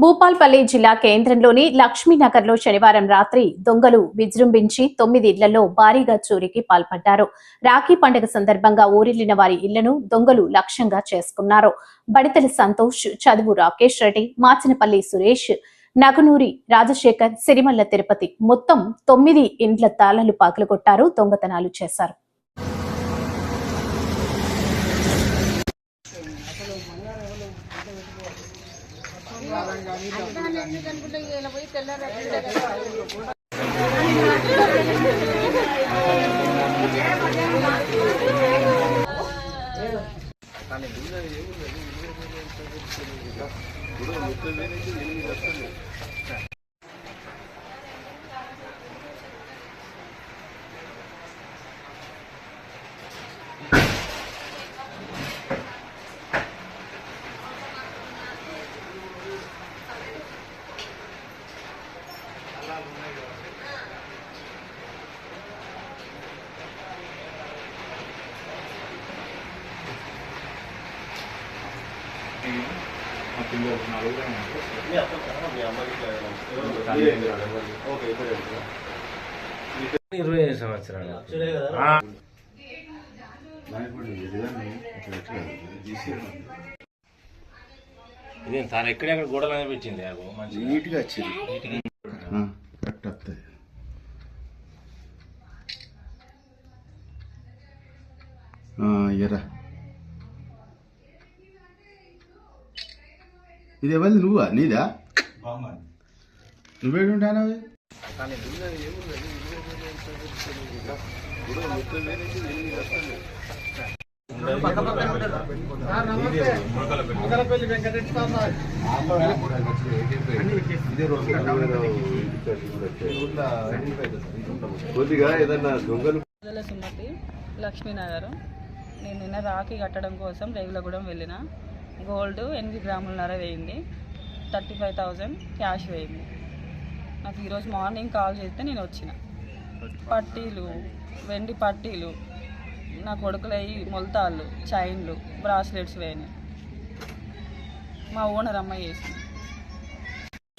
భూపాల్పల్లి జిల్లా కేంద్రంలోని లక్ష్మీనగర్లో శనివారం రాత్రి దొంగలు విజృంభించి తొమ్మిది ఇళ్ళలో భారీగా చోరీకి పాల్పడ్డారు. రాఖీ పండుగ సందర్భంగా ఊరిల్లిన వారి ఇళ్ళను దొంగలు లక్ష్యంగా చేసుకున్నారు. బడితల సంతోష్ చదువు రాకేష్ రెడ్డి మాచినపల్లి సురేష్ నగనూరి రాజశేఖర్ సిరిమల్ల తిరుపతి మొత్తం తొమ్మిది ఇండ్ల తాళాలు పగలగొట్టారు దొంగతనాలు చేశారు. తన ముందు ఏముంది గురువు ముప్పై వేలు ఎనిమిది లక్షలు ఇరవై ఐదు సంవత్సరాలు ఇదే తాను ఎక్కడెక్కడ గోడలు అనిపించింది నీట్గా వచ్చింది ఇది ఎవరిది? నువ్వా? నీదా? నువ్వేడు ఉంటానవి కొద్దిగా ఏదన్నా దొంగలు సుమతి లక్ష్మీనగర్. నేను నిన్న రాఖీ కట్టడం కోసం రేగులగూడెం వెళ్ళిన. గోల్డ్ ఎనిమిది గ్రాములన్నర వేయింది థర్టీ ఫైవ్ థౌజండ్ క్యాష్ వేయింది నాకు ఈరోజు మార్నింగ్ కాల్ చేస్తే నేను వచ్చిన. పట్టీలు వెండి పట్టీలు నా కొడుకులయ్యి మొలతాళ్ళు చైన్లు బ్రాస్లెట్స్ వేయని మా ఓనర్ అమ్మాయి చేసింది.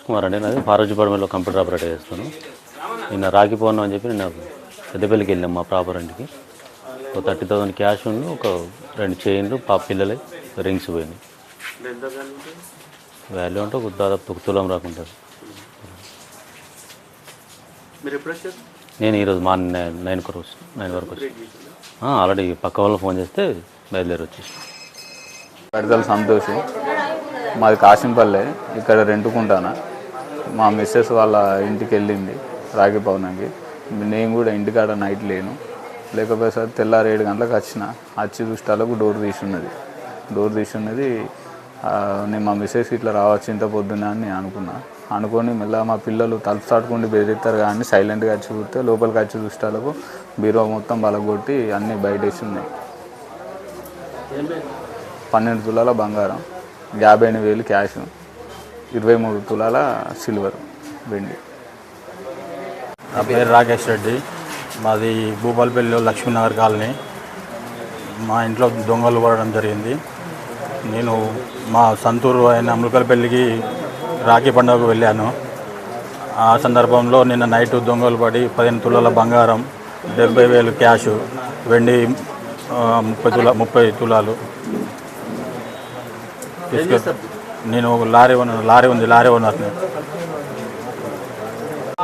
కుమార్ అండి నాది ఫారోజీపాడమేలో కంప్యూటర్ ఆపరేటర్ చేస్తాను నిన్న రాఖీ పౌర్ణం అని చెప్పి నిన్న పెద్దపల్లికి వెళ్ళాం మా ప్రాపర్ ఇంటికి. ఒక థర్టీ థౌసండ్ క్యాష్ ఉండి ఒక రెండు చైన్లు పాప పిల్లలే రింగ్స్ పోయినాయి వాల్యూ అంటే ఒక దాదాపు ఒక తులం రాకుంటుంది నేను ఈరోజు మార్నింగ్ నైన్ నైన్ వరకు వచ్చి నైన్ వరకు వచ్చి. ఆల్రెడీ పక్క వాళ్ళు ఫోన్ చేస్తే బయలుదేరి వచ్చేసి పడతల సంతోష్. మాది కాశంపల్లె ఇక్కడ రెంటుకుంటానా. మా మిస్సెస్ వాళ్ళ ఇంటికి వెళ్ళింది రాగి పౌర్ణమికి. నేను కూడా ఇంటికాడ నైట్ లేను. లేకపోయేసరికి తెల్లారి ఏడు గంటలకు వచ్చిన వచ్చి చూస్తాలకు డోర్ తీసి ఉన్నది. డోర్ తీసి ఉన్నది నేను మా మిస్సెస్ ఇట్లా రావచ్చు ఇంత పొద్దున్న అని నేను అనుకున్నా. అనుకొని మళ్ళీ మా పిల్లలు తలుపు చాటుకుండి బెదిరిస్తారు కానీ సైలెంట్గా వచ్చి చూస్తే లోపలికి వచ్చి చూస్తాలకు బీరువా మొత్తం బలగొట్టి అన్నీ బయటేసి ఉన్నాయి. పన్నెండు తులాల బంగారం యాభై ఎనిమిది వేలు క్యాష్ ఇరవై మూడు తులాల సిల్వర్ వెండి. నా పేరు రాకేష్ రెడ్డి. మాది భూపాలపల్లిలో లక్ష్మీనగర్ కాలనీ. మా ఇంట్లో దొంగలు పడడం జరిగింది. నేను మా సంతూరు అయిన అమృకలపల్లికి రాఖీ పండుగకు వెళ్ళాను. ఆ సందర్భంలో నిన్న నైట్ దొంగలు పడి పదిహేను తులాల బంగారం డెబ్బై వేలు క్యాష్ వెండి ముప్పై తులా ముప్పై తులాలు తీసుకెళ్ నేను ఒక లారీ ఓనర్ లారీ ఉంది లారీ ఓనర్ని.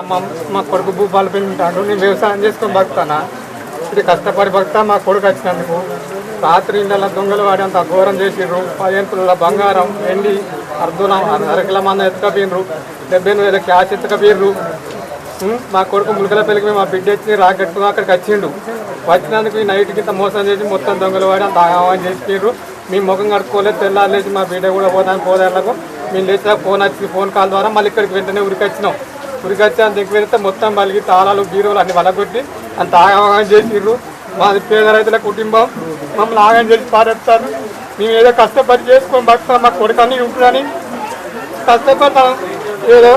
మా మా కొడుకు భూపాలపల్లి ఉంటాడు. నేను వ్యవసాయం చేసుకొని బతుకుతానా? ఇది కష్టపడి బతుకుతా మా కొడుకు వచ్చినందుకు. రాత్రి ఇండల దొంగలు వాడి అంత ఘోరం చేసిండ్రు. పదిహేను బంగారం వెండి అర్ధున అరకిల మంద ఎత్తుకపోయినరు డెబ్బై ఎనిమిది వేల క్యాష్ ఎత్తుకపోయినరు మా కొడుకు ములకల పెళ్ళికి మేము మా బిడ్డ వచ్చి రాకెట్టుకుని అక్కడికి వచ్చిండు. వచ్చినందుకు ఈ నైట్కి ఇంత మోసం చేసి మొత్తం దొంగలు వాడి అంత ఆహ్వానం చేసిర్రు మీ ముఖం కడుక్కోలేదు తెల్లారు లేచి మా బిడ్డ కూడా పోదాం పోదాలకు మేము లేచిన ఫోన్ వచ్చి ఫోన్ కాల్ ద్వారా మళ్ళీ ఇక్కడికి వెంటనే ఉరికి వచ్చినాం ఉరికొచ్చి అంత వెళ్తే మొత్తం మలిగి తాళాలు బీరువులు అన్ని వలగొట్టి అంత ఆగమనం చేసిర్రు. మాది పేద రైతుల కుటుంబం. మమ్మల్ని ఆగం చేసి పారేస్తారు. మేము ఏదో కష్టపడి చేసుకొని బతుకుతాం మా కొడుకని ఉంటుందని. కష్టపడతాం ఏదో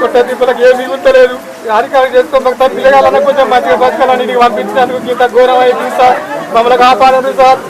కొట్ట దీపులకు ఏమీ ఇవ్వలేదు అధికారులు చేసుకొని బతుకుతాం పిల్లగాళ్ళని కొంచెం మంచిగా బతకాలని పంపించినందుకు ఇంత ఘోరం సార్ మమ్మల్ని కాపాడండి సార్.